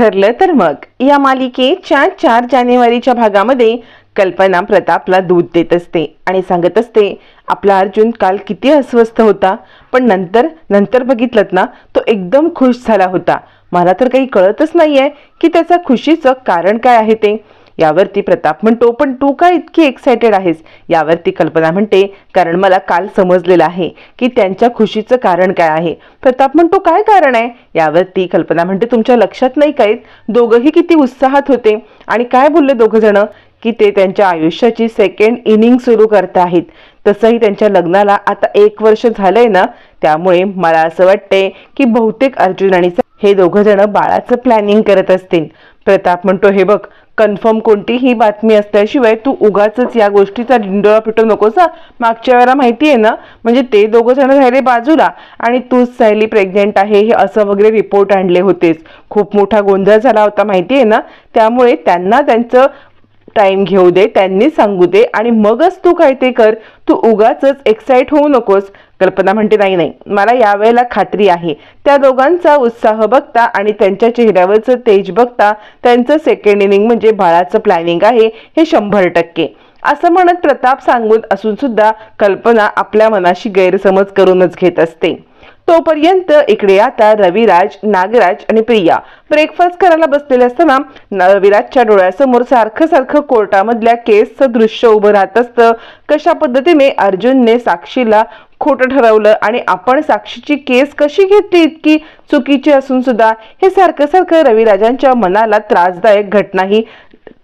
ठरलं तर मग. या मालिकेच्या चार जानेवारीच्या भागामध्ये कल्पना प्रतापला दूध देत असते आणि सांगत असते आपला अर्जुन काल किती अस्वस्थ होता. पण नंतर नंतर बघितलं ना तो एकदम खुश झाला होता. मला तर काही कळतच नाहीये की त्याचा खुशीचं कारण काय आहे ते. यावरती प्रताप म्हणतो पण तू काय इतकी एक्सायटेड आहेस? यावरती कल्पना म्हणते कारण मला काल समजलेलं आहे की त्यांच्या खुशीचं कारण काय आहे. प्रताप म्हणतो काय कारण आहे? यावरती कल्पना म्हणते तुमच्या लक्षात नाही काय दोघंही किती उत्साहात होते. आणि काय बोलले दोघं जण की ते त्यांच्या आयुष्याची सेकंड इनिंग सुरू करत आहेत. तसंही त्यांच्या लग्नाला आता एक वर्ष झालंय ना त्यामुळे मला असं वाटतंय की बहुतेक अर्जुन आणि हे दोघं जण बाळाचं प्लॅनिंग करत असतील. प्रताप म्हणतो हे बघ कन्फर्म कोणतीही बातमी असल्याशिवाय तू उगाच या गोष्टीचा डिंडोळा पिटू नकोस मागच्या वेळेला माहिती आहे ना म्हणजे ते दोघं जण राहिले बाजूला आणि तूच सायली प्रेग्नेंट आहे हे असं वगैरे रिपोर्ट आणले होतेस. खूप मोठा गोंधळ झाला होता माहिती आहे ना. त्यामुळे त्यांना त्यांचं टाइम घेऊ दे त्यांनी सांगू दे आणि मगच तू काय ते कर. तू उगाच एक्साइट होऊ नकोस. कल्पना म्हणते नाही नाही मला यावेळेला खात्री आहे. त्या दोघांचा उत्साह बघता आणि त्यांच्या चेहऱ्यावरचं तेज बघता त्यांचं सेकंड इनिंग म्हणजे बाळाचं प्लॅनिंग आहे हे शंभर टक्के. असं म्हणत प्रताप सांगून असून सुद्धा कल्पना आपल्या मनाशी गैरसमज करूनच घेत असते. तोपर्यंत इकडे आता रविराज नागराज आणि प्रिया ब्रेकफास्ट करायला बसलेले असताना रविराजच्या डोळ्यासमोर सारखं सारखं कोर्टामधल्या केसचं दृश्य उभं राहत असतं. कशा पद्धतीने अर्जुनने साक्षीला खोटं ठरवलं आणि आपण साक्षीची केस कशी घेतली इतकी चुकीची असून सुद्धा हे सारखं सारखं रविराजांच्या मनाला त्रासदायक घटनाही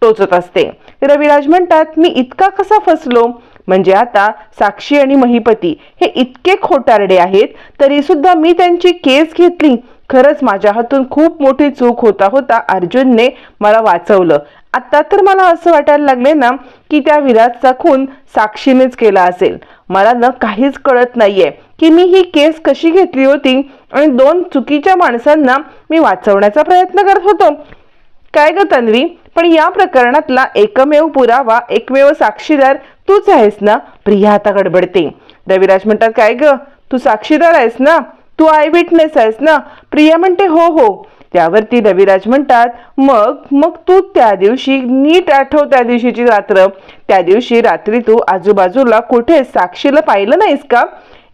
टोचत असते. रविराज म्हणतात मी इतका कसा फसलो? म्हणजे आता साक्षी आणि महिपती हे इतके खोटारडे आहेत तरी सुद्धा मी त्यांची केस घेतली. खरंच माझ्या हातून खूप मोठी चूक होता होता अर्जुनने मला वाचवलं. आता तर मला असं वाटायला लागले ना की त्या विराजचा खून साक्षीनेच केला असेल. मला ना काहीच कळत नाहीये की मी ही केस कशी घेतली होती आणि दोन चुकीच्या माणसांना मी वाचवण्याचा प्रयत्न करत होतो. काय ग तन्वी पण या प्रकरणातला एकमेव पुरावा एकमेव साक्षीदार तूच आहेस ना? प्रिया आता गडबडते. रविराज म्हणतात काय ग? तू साक्षीदार आहेस ना? तू आय विटनेस आहेस ना? प्रिया म्हणते हो हो. त्यावरती रविराज म्हणतात मग मग तू त्या दिवशी नीट आठव त्या दिवशीची रात्र. त्या दिवशी रात्री तू आजूबाजूला कुठे साक्षीला पाहिलं नाहीस का?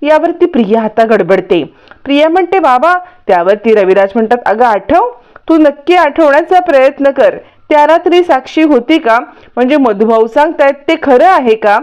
यावरती प्रिया आता गडबडते. प्रिया म्हणते बाबा त्यावरती रविराज म्हणतात अगं आठव. तू नक्की आठवण्याचा प्रयत्न कर. त्या रात्री साक्षी होती का? म्हणजे मधुभाऊ सांगतायत ते खरं आहे का?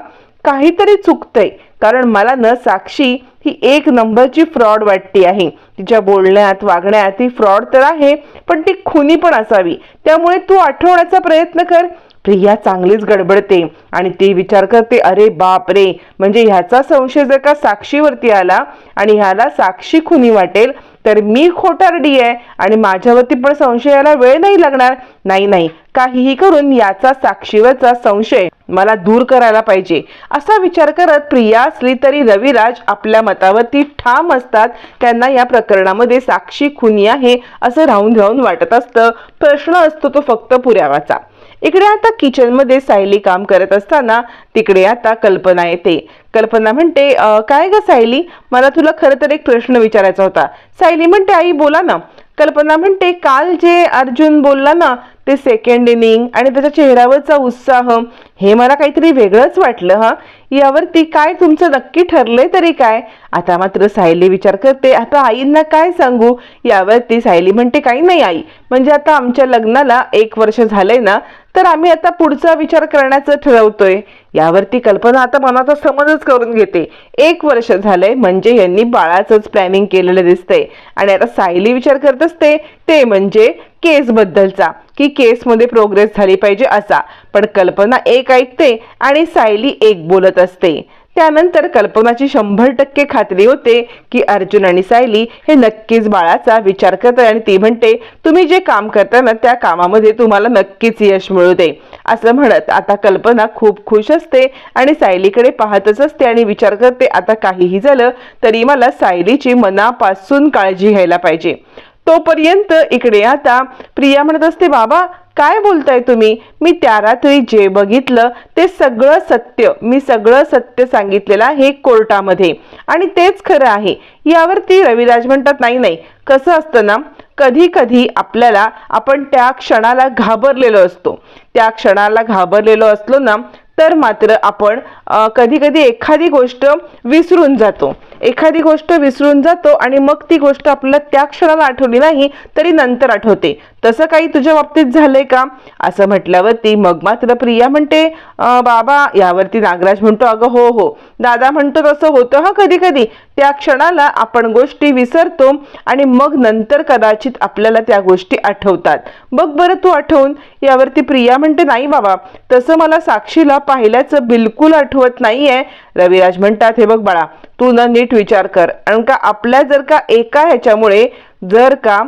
काहीतरी चुकतंय. कारण मला न साक्षी ही एक नंबरची फ्रॉड वाटते आहे. तिच्या बोलण्यात वागण्यात ही फ्रॉड तर आहे पण ती खुनी पण असावी. त्यामुळे तू आठवण्याचा प्रयत्न कर. प्रिया चांगलीच गडबडते आणि ती विचार करते अरे बाप रे म्हणजे ह्याचा संशय जर का साक्षीवरती आला आणि ह्याला साक्षी खुनी वाटेल तर मी खोटारडी आहे आणि माझ्यावरती पण संशयाला वेळ नाही लागणार. नाही नाही. काहीही करून याचा साक्षीवरचा संशय मला दूर करायला पाहिजे. असा विचार करत प्रिया असली तरी रविराज आपल्या मतावरती ठाम असतात. त्यांना या प्रकरणामध्ये साक्षी खुनी आहे असं राहून राहून वाटत असतं. प्रश्न असतो तो फक्त पुरावाचा इकडे आता किचनमध्ये सायली काम करत असताना तिकडे आता कल्पना येते. कल्पना म्हणते काय ग सायली? मला तुला खरं तर एक प्रश्न विचारायचा होता. सायली म्हणते आई बोला ना. कल्पना म्हणते काल जे अर्जुन बोलला ना ते सेकंड इनिंग आणि त्याच्या चेहऱ्यावरचा उत्साह हे मला काहीतरी वेगळंच वाटलं हा. यावरती काय तुमचं नक्की ठरलंय तरी काय? आता मात्र सायली विचार करते आता आईंना काय सांगू? यावरती सायली म्हणते काही नाही आई. म्हणजे आता आमच्या लग्नाला एक वर्ष झालंय ना तर आम्ही आता पुढचा विचार करण्याचं ठरवतोय. यावरती कल्पना आता मनाचा समजच करून घेते. एक वर्ष झालंय म्हणजे यांनी बाळाचंच प्लॅनिंग केलेलं दिसतंय. आणि आता सायली विचार करत असते ते म्हणजे केस बद्दलचा की केसमध्ये प्रोग्रेस झाली पाहिजे असा. पण कल्पना एक ऐकते आणि सायली एक बोलत असते. त्यानंतर कल्पनाची शंभर टक्के खात्री होते की अर्जुन आणि सायली हे नक्कीच बाळाचा विचार करतात आणि ती म्हणते तुम्ही जे काम करता ना त्या कामामध्ये तुम्हाला नक्कीच यश मिळू दे. असं म्हणत आता कल्पना खूप खुश असते आणि सायलीकडे पाहतच असते आणि विचार करते आता काहीही झालं तरी मला सायलीची मनापासून काळजी घ्यायला पाहिजे. तोपर्यंत इकडे आता प्रिया म्हणत असते बाबा काय बोलताय तुम्ही? मी त्या रात्री जे बघितलं ते सगळं सत्य. मी सगळं सत्य सांगितलेलं आहे कोर्टामध्ये. आणि तेच खरं आहे. यावरती रविराज म्हणतात नाही नाही. कसं असतं ना कधी कधी आपल्याला आपण त्या क्षणाला घाबरलेलो असतो. त्या क्षणाला घाबरलेलो असलो ना तर मात्र आपण कधी कधी एखादी गोष्ट विसरून जातो. एखादी गोष्ट विसरून जातो आणि मग ती गोष्ट आपल्याला त्या क्षणाला आठवली नाही तरी नंतर आठवते. तसं काही तुझ्या बाबतीत झालंय का? असं म्हटल्यावरती मग मात्र प्रिया म्हणते बाबा यावरती नागराज म्हणतो अगं हो हो. दादा म्हणतो तसं होतं हा कधी कधी त्या क्षणाला आपण गोष्टी विसरतो आणि मग नंतर कदाचित आपल्याला त्या गोष्टी आठवतात. बघ बरं तू आठवून. यावरती प्रिया म्हणते नाही बाबा तसं मला साक्षीला पाहिल्याचं बिलकुल आठवत नाहीये. रविराज म्हणतात हे बघ बाळा तू ना नीट विचार कर. कारण का आपल्या जर का एका ह्याच्यामुळे जर का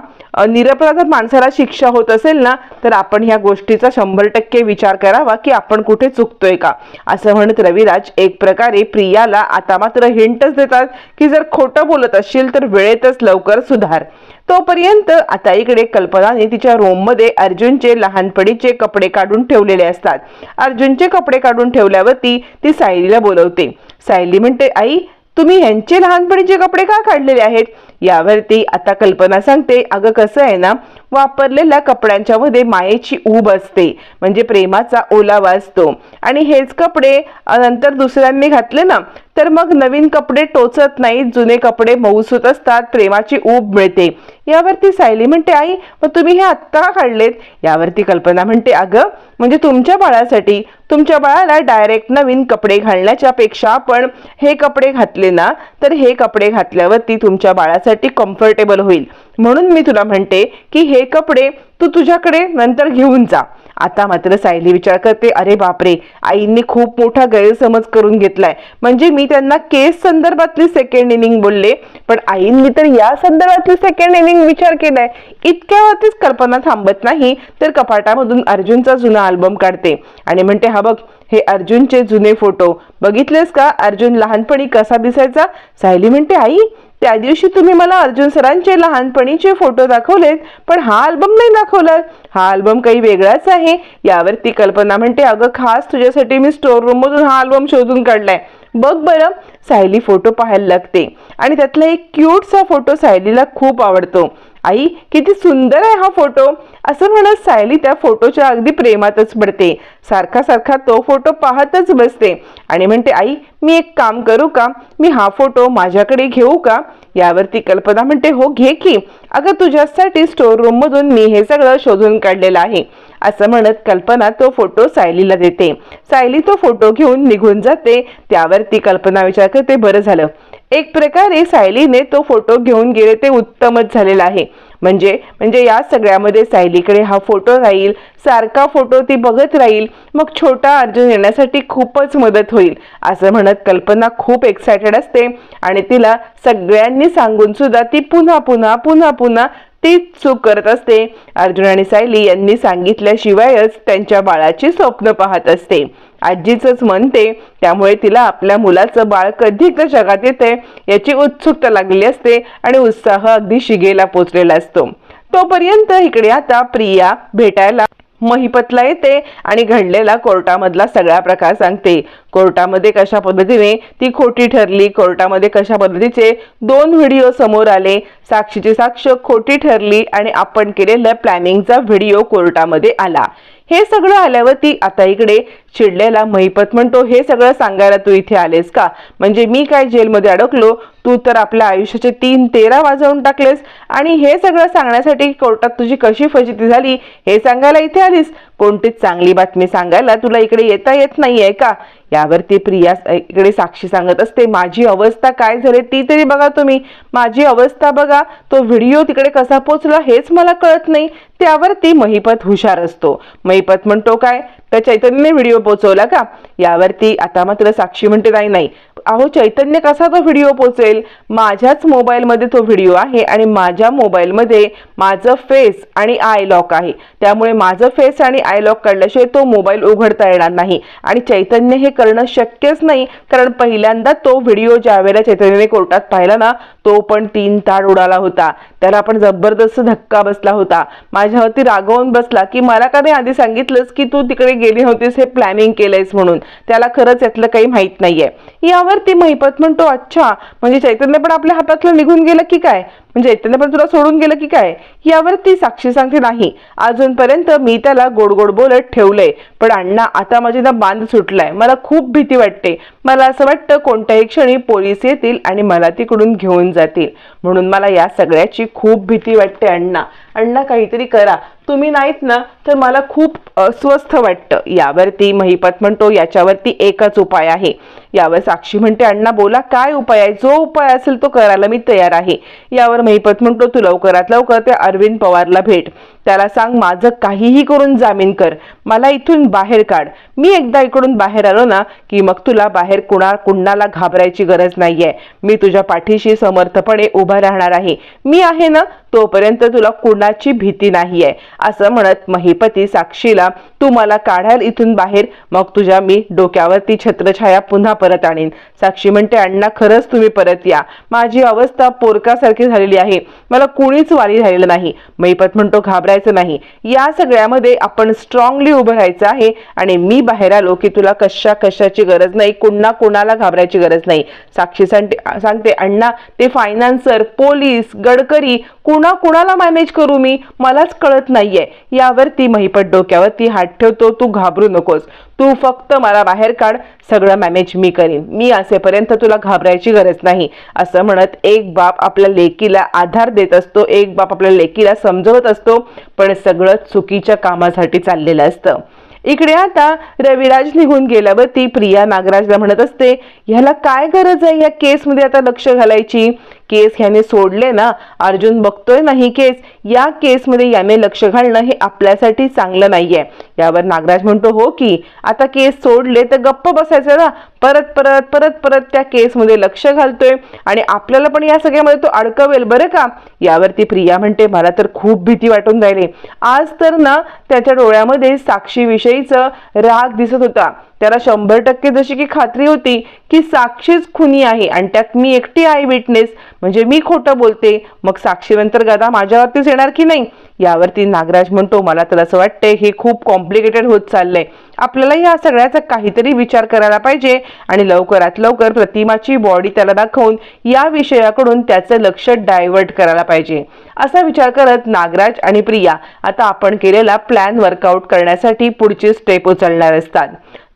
निरपराध माणसाला शिक्षा होत असेल ना तर आपण ह्या गोष्टीचा शंभर टक्के विचार करावा की आपण कुठे चुकतोय का? असं म्हणत रविराज एक प्रकारे प्रियाला आता मात्र हिंटच देतात की जर खोटं बोलत असशील तर वेळेतच लवकर सुधार. तोपर्यंत आता इकडे कल्पनाने तिच्या रूममध्ये अर्जुनचे लहानपणीचे कपडे काढून ठेवलेले असतात. अर्जुनचे कपडे काढून ठेवल्यावरती ती सायलीला बोलवते. सायली म्हणते आई तुम्ही यांचे लहानपणीचे कपडे का काढलेले आहेत? यावरती आता कल्पना सांगते. अगं कसं आहे ना वापरलेल्या कपड्यांच्या मध्ये मायेची ऊब असते. म्हणजे प्रेमाचा ओलावा असतो. आणि हेच कपडे नंतर दुसऱ्यांनी घातले ना तर मग नवीन कपडे टोचत नाहीत जुने कपडे मऊसूत असतात प्रेमाची ऊब मिळते. यावरती सायली म्हणते आई मग तुम्ही हे आत्ता काढलेत? यावरती कल्पना म्हणते अगं म्हणजे तुमच्या बाळासाठी तुमच्या बाळाला डायरेक्ट नवीन कपडे घालण्याच्या पेक्षा आपण हे कपडे घातले ना तर हे कपडे घातल्यावरती तुमच्या बाळासाठी कम्फर्टेबल होईल. म्हणून मी तुला म्हणते की हे कपडे तू तुझ्याकडे नंतर घेऊन जा. आता मात्र सायली विचार करते अरे बापरे आईंनी खूप मोठा गैरसमज करून घेतलाय. म्हणजे मी त्यांना केस संदर्भातली सेकंड इनिंग बोलले पण आईंनी तर या संदर्भातली सेकंड इनिंग विचार केलाय. इतक्यावरतीच कल्पना थांबत नाही तर कपाटामधून अर्जुनचा जुना अल्बम काढते आणि म्हणते हा बघ हे अर्जुनचे जुने फोटो बघितलेस का? अर्जुन लहानपणी कसा दिसायचा? सायली म्हणते आई त्या दिवशी तुम्ही मला अर्जुन सरांचे लहानपणीचे फोटो दाखवलेत पण हा अल्बम नाही दाखवला. हा अल्बम काही वेगळाच आहे. यावरती कल्पना म्हणते अगं खास तुझ्यासाठी मी स्टोर रूम मधून हा अल्बम शोधून काढलाय. बघ बरं. सायली फोटो पाहायला लागते. आणि त्यातला एक क्यूटचा फोटो सायलीला खूप आवडतो. आई किती सुंदर आहे हा फोटो. असं म्हणत सायली त्या फोटोच्या अगदी प्रेमातच पडते. सारखा सारखा तो फोटो पाहतच बसते. आणि म्हणते आई मी एक काम करू का? मी हा फोटो माझ्याकडे घेऊ का? यावरती कल्पना म्हणते हो घे की. अगं तुझ्यासाठी स्टोर रूम मधून मी हे सगळं शोधून काढलेलं आहे. असं म्हणत कल्पना तो फोटो सायलीला देते. सायली तो फोटो घेऊन निघून जाते. त्यावरती कल्पना विचार करते बरं झालं. एक प्रकारे सायलीने तो फोटो घेऊन गेले ते उत्तमच झालेलं आहे. म्हणजे म्हणजे या सगळ्यामध्ये सायलीकडे हा फोटो राहील सारखा फोटो ती बघत राहील मग छोटा अर्जुन येण्यासाठी खूपच मदत होईल असं म्हणत कल्पना खूप एक्सायटेड असते आणि तिला सगळ्यांनी सांगून सुद्धा ती पुन्हा पुन्हा पुन्हा पुन्हा तीच चूक करत असते. अर्जुन आणि सायली यांनी सांगितल्याशिवायच त्यांच्या बाळाची स्वप्न पाहत असते. आजीच म्हणते. त्यामुळे तिला आपल्या मुलाचं बाळ कधी तर जगात येते याची उत्सुकता लागली असते आणि उत्साह अगदी शिगेला पोचलेला असतो. तोपर्यंत इकडे आता प्रिया भेटायला महिपतला येते आणि घडलेला कोर्टामधला सगळा प्रकार सांगते. कोर्टामध्ये कशा पद्धतीने ती खोटी ठरली कोर्टामध्ये कशा पद्धतीचे दोन व्हिडिओ समोर आले साक्षीची साक्ष खोटी ठरली आणि आपण केलेल्या प्लॅनिंगचा व्हिडिओ कोर्टामध्ये आला. हे सगळं आल्यावर ती आता इकडे चिडलेला महिपत म्हणतो हे सगळं सांगायला तू इथे आलेस का? म्हणजे मी काय जेलमध्ये अडकलो? तू तर आपल्या आयुष्याचे तीन तेरा वाजवून टाकलेस आणि हे सगळं सांगण्यासाठी कोर्टात तुझी कशी फजिती झाली हे सांगायला इथे आलीस? कोणतीच चांगली बातमी सांगायला तुला इकडे येता येत नाहीये का? यावरती प्रिया इकडे साक्षी सांगत असते माझी अवस्था काय झाली ती तरी बघा तुम्ही. माझी अवस्था बघा. तो व्हिडिओ तिकडे कसा पोचला हेच मला कळत नाही. त्यावरती महिपत हुशार असतो. महिपत म्हणतो काय? त्या चैतन्यने व्हिडिओ पोचवला का? यावरती आता मात्र साक्षी म्हणते नाही नाही. अहो चैतन्य कसा तो व्हिडिओ पोचेल माझ्याच मोबाईलमध्ये तो व्हिडिओ आहे आणि माझ्या मोबाईलमध्ये माझं फेस आणि आय लॉक आहे. त्यामुळे माझं फेस आणि आय लॉक काढल्याशिवाय तो मोबाईल उघडता येणार नाही. आणि चैतन्य हे करणं शक्यच नाही कारण पहिल्यांदा तो व्हिडिओ ज्या वेळेला चैतन्यने कोर्टात पाहिला ना तो पण तीन ताड उडाला होता. त्याला पण जबरदस्त धक्का बसला होता. माझ्यावरती रागवून बसला की मला का नाही आधी सांगितलंस की तू तिकडे गेली होतीस हे प्लॅन प्लॅनिंग केलंयस म्हणून. त्याला खरंच यातलं काही माहीत नाहीये. यावरती महिपत म्हणतो अच्छा म्हणजे चैतन्य पण आपल्या हातातलं निघून गेलं की काय? म्हणजे चैतन्य पण तुला सोडून गेलं की काय? यावर ती साक्षी सांगते नाही अजूनपर्यंत मी त्याला गोड गोड बोलत ठेवलंय पण अण्णा आता माझी ना बांध सुटलाय. मला खूप भीती वाटते. मला असं वाटतं कोणत्याही क्षणी पोलीस येतील आणि मला तिकडून घेऊन जातील. म्हणून मला या सगळ्याची खूप भीती वाटते अण्णा. अण्णा काहीतरी करा. तुम्ही नाहीत ना तर मला खूप अस्वस्थ वाटतं. यावरती महिपत म्हणतो याच्यावरती एकच उपाय आहे. यावर साक्षी म्हणते अण्णा बोला काय उपाय आहे? जो उपाय असेल तो करायला मी तयार आहे. यावर महिपत म्हणतो तू लवकरात लवकर त्या अरविंद पवारला भेट. त्याला सांग माझं काहीही करून जामीन कर. मला इथून बाहेर काढ. मी एकदा इकडून बाहेर आलो ना की मग तुला बाहेर कुणा कुणाला घाबरायची गरज नाहीये. मी तुझ्या पाठीशी समर्थपणे उभा राहणार आहे. मी आहे ना तोपर्यंत तुला कुणाची भीती नाहीये. असं म्हणत महिपती साक्षीला तू मला काढाल इथून बाहेर मग तुझ्या मी डोक्यावरती छत्रछाया पुन्हा परत आणीन. साक्षी म्हणते अण्णा खरंच तुम्ही परत या. माझी अवस्था पोरकासारखी झालेली आहे. मला कुणीच वाली झालेलं नाही. महिपत म्हणतो घाबरायचं नाही. या सगळ्यामध्ये आपण स्ट्रॉंगली उभं राहायचं आहे आणि मी बाहेर आलो की तुला कशा कशाची गरज नाही. कुणा कुणाला घाबरायची गरज नाही. साक्षी सांगते सांगते अण्णा ते फायनान्सर पोलीस गडकरी कुणा कुणाला मॅनेज करू मी? मलाच कळत नाहीये. यावरती डोक्यावर डोक्यावरती हात ठेवतो तू घाबरू नकोस. तू फक्त मला बाहेर काढ. सगळं मॅनेज मी करीन. मी असेपर्यंत तुला घाबरायची गरज नाही. असं म्हणत एक बाप आपल्या लेकीला आधार देत असतो एक बाप आपल्या लेकीला समजवत असतो पण सगळं चुकीच्या कामासाठी चाललेलं असतं. इकडे आता रविराज निघून गेल्यावरती प्रिया नागराजला म्हणत असते ह्याला काय गरज आहे या केसमध्ये आता लक्ष घालायची? केस ह्याने सोडले ना अर्जुन बघतोय ना ही केस या केसमध्ये याने लक्ष घालणं हे आपल्यासाठी चांगलं नाहीये. यावर नागराज म्हणतो हो की आता केस सोडले तर गप्प बसायचं ना. परत परत परत परत त्या केसमध्ये लक्ष घालतोय आणि आपल्याला पण या सगळ्यामध्ये तो अडकवेल बरं का? यावरती प्रिया म्हणते मला तर खूप भीती वाटून राहिली. आज तर ना त्याच्या डोळ्यामध्ये साक्षीविषयीचं राग दिसत होता. त्याला शंभर टक्के जशी की खात्री होती की साक्षीच खुनी आहे आणि त्यात मी एकटी आहे विटनेस म्हणजे मी खोटं बोलते मग साक्षीनंतर गदा माझ्यावरतीच येणार की नाही? यावरती नागराज म्हणतो मला तर असं वाटतंय हे खूप कॉम्प्लिकेटेड होत चाललंय. आपल्याला या सगळ्याचा काहीतरी विचार करायला पाहिजे आणि लवकरात लवकर प्रतिमाची बॉडी त्याला दाखवून या विषयाकडून त्याचं लक्ष डायव्हर्ट करायला पाहिजे. असा विचार करत नागराज आणि प्रिया आता आपण केलेला प्लॅन वर्कआउट करण्यासाठी पुढची स्टेप उचलणार असतात.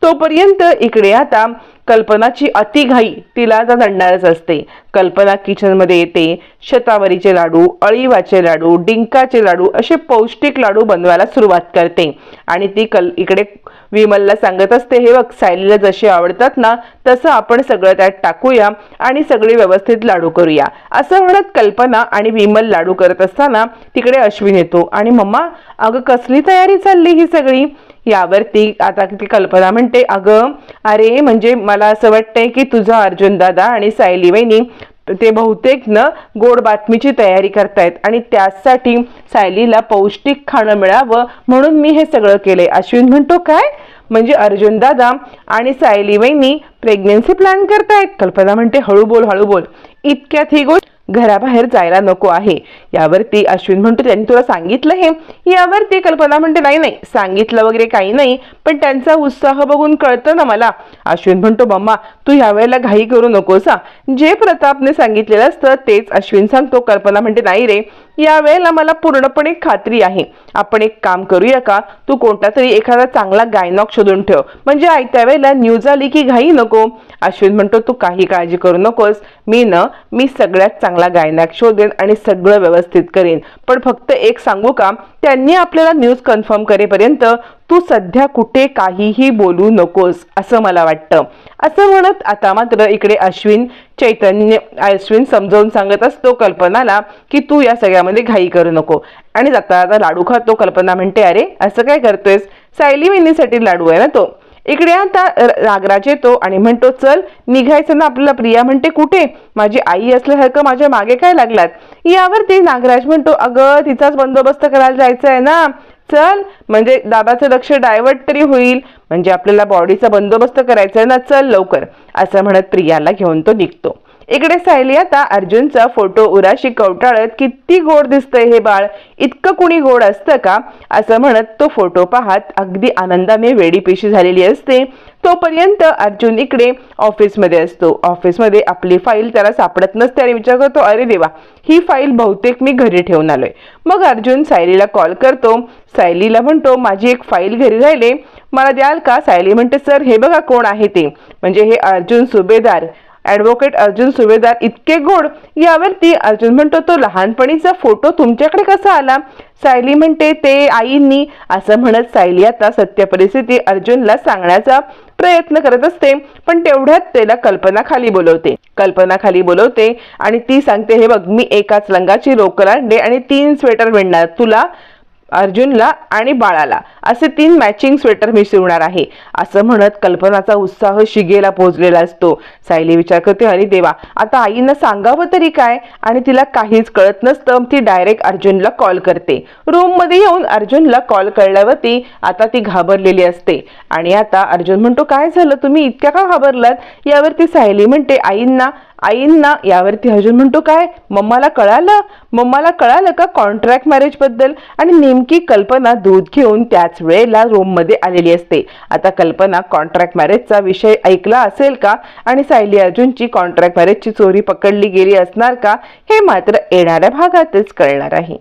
तोपर्यंत इकडे आता कल्पनाची अतिघाई तिला आता दंडणारच असते. कल्पना किचनमध्ये येते. शतावरीचे लाडू अळीवाचे लाडू डिंकाचे लाडू असे पौष्टिक लाडू बनवायला सुरुवात करते. आणि ती कल इकडे विमलला सांगत असते हे बघ सायलीला जसे आवडतात ना तसं आपण सगळं त्यात टाकूया आणि सगळे व्यवस्थित लाडू करूया. असं म्हणत कल्पना आणि विमल लाडू करत असताना तिकडे अश्विन येतो आणि मम्मा अगं कसली तयारी चालली ही सगळी? यावरती आता ती कल्पना म्हणते अगं अरे म्हणजे मला असं वाटतंय की तुझा अर्जुन दादा आणि सायली वहिनी ते बहुतेक न गोड बातमीची तयारी करतायत आणि त्यासाठी सायलीला पौष्टिक खाणं मिळावं म्हणून मी हे सगळं केलंय. अश्विन म्हणतो काय? म्हणजे अर्जुन दादा आणि सायली वहिनी प्रेग्नेन्सी प्लॅन करतायत? कल्पना म्हणते हळू बोल हळू बोल इतक्यात ही गोष्ट घराबाहेर जायला नको आहे. यावरती अश्विन म्हणतो त्यांनी तुला सांगितलं हे. यावरती कल्पना म्हणते नाही नाही सांगितलं वगैरे काही नाही पण त्यांचा उत्साह बघून कळतं ना मला. अश्विन म्हणतो मम्मा तू यावेळेला घाई करू नकोस. हा जे प्रतापने सांगितलेलं असतं तेच अश्विन सांगतो. कल्पना म्हणते नाही रे यावेळेला मला पूर्णपणे खात्री आहे. आपण एक काम करूया का? तू कोणता तरी एखादा चांगला गायनॉक शोधून ठेव. म्हणजे आयत्या वेळेला न्यूज आली की घाई नको. अश्विन म्हणतो तू काही काळजी करू नकोस. मी न मी सगळ्यात चांगला गायनाक शोधेन आणि सगळं व्यवस्थित करेन. पण फक्त एक सांगू का? त्यांनी आपल्याला न्यूज कन्फर्म करेपर्यंत तू सध्या कुठे काहीही बोलू नकोस असं मला वाटतं. असं म्हणत आता मात्र इकडे अश्विन चैतन्य अश्विन समजावून सांगत असतो कल्पनाला की तू या सगळ्यामध्ये घाई करू नको. आणि जाता आता लाडू खातो. कल्पना म्हणते अरे असं काय करतोयस? सायली वहिनीसाठी लाडू आहे ना तो. इकडे आता रागराज नागराज येतो आणि म्हणतो चल निघायचं ना आपल्याला. प्रिया म्हणते कुठे? माझी आई असल्यासारखं माझ्या मागे काय लागलात? यावरती नागराज म्हणतो अगं तिचाच बंदोबस्त करायला जायचं आहे ना. चल म्हणजे दादाचं लक्ष डायव्हर्ट तरी होईल म्हणजे आपल्याला बॉडीचा बंदोबस्त करायचा आहे ना चल लवकर. असं म्हणत प्रियाला घेऊन तो निघतो. इकडे सायली आता अर्जुनचा फोटो उराशी कवटाळत किती गोड दिसतंय हे बाळ. इतकं कुणी गोड असतं का? असं म्हणत तो फोटो पाहत अगदी आनंदाने वेडीपेशी झालेली असते. तोपर्यंत अर्जुन इकडे ऑफिसमध्ये असतो. ऑफिसमध्ये आपली फाईल त्याला सापडत नसते आणि विचार करतो अरे देवा ही फाईल बहुतेक मी घरी ठेवून आलोय. मग अर्जुन सायलीला कॉल करतो. सायलीला म्हणतो माझी एक फाईल घरी राहिले. मला द्याल का? सायली म्हणते सर हे बघा कोण आहे ते. म्हणजे हे अर्जुन सुभेदार. ॲडव्होकेट अर्जुन सुभेदार इतके गोड यावरती अर्जुन म्हणतो तो लहानपणीचा फोटो तुमच्याकडे कसा आला? सायली म्हणते ते आईंनी असं म्हणत सायली आता सत्य परिस्थिती अर्जुनला सांगण्याचा प्रयत्न करत असते पण तेवढ्यात त्याला कल्पना खाली बोलवते. कल्पना खाली बोलवते आणि ती सांगते हे बघ मी एकाच रंगाची लोकर आणले आणि तीन स्वेटर विणणार. तुला अर्जुनला आणि बाळाला. असे तीन मॅचिंग स्वेटर मी शिवणार आहे. असं म्हणत कल्पनाचा उत्साह शिगेला पोहोचलेला असतो. सायली विचार करते अरे देवा आता आईनं सांगावं तरी काय? आणि तिला काहीच कळत नसतं. ती डायरेक्ट अर्जुनला कॉल करते. रूममध्ये येऊन अर्जुनला कॉल कळल्यावरती आता ती घाबरलेली असते. आणि आता अर्जुन म्हणतो काय झालं? तुम्ही इतक्या का घाबरलात? यावरती सायली म्हणते आईंना आईंना यावरती अर्जुन म्हणतो काय? मम्माला कळालं? मम्माला कळालं का कॉन्ट्रॅक्ट मॅरेजबद्दल आणि नेमकी कल्पना दूध घेऊन त्याच वेळेला रूममध्ये आलेली असते. आता कल्पना कॉन्ट्रॅक्ट मॅरेजचा विषय ऐकला असेल का? आणि सायली अर्जुनची कॉन्ट्रॅक्ट मॅरेजची चोरी पकडली गेली असणार का? हे मात्र येणाऱ्या भागातच कळणार आहे.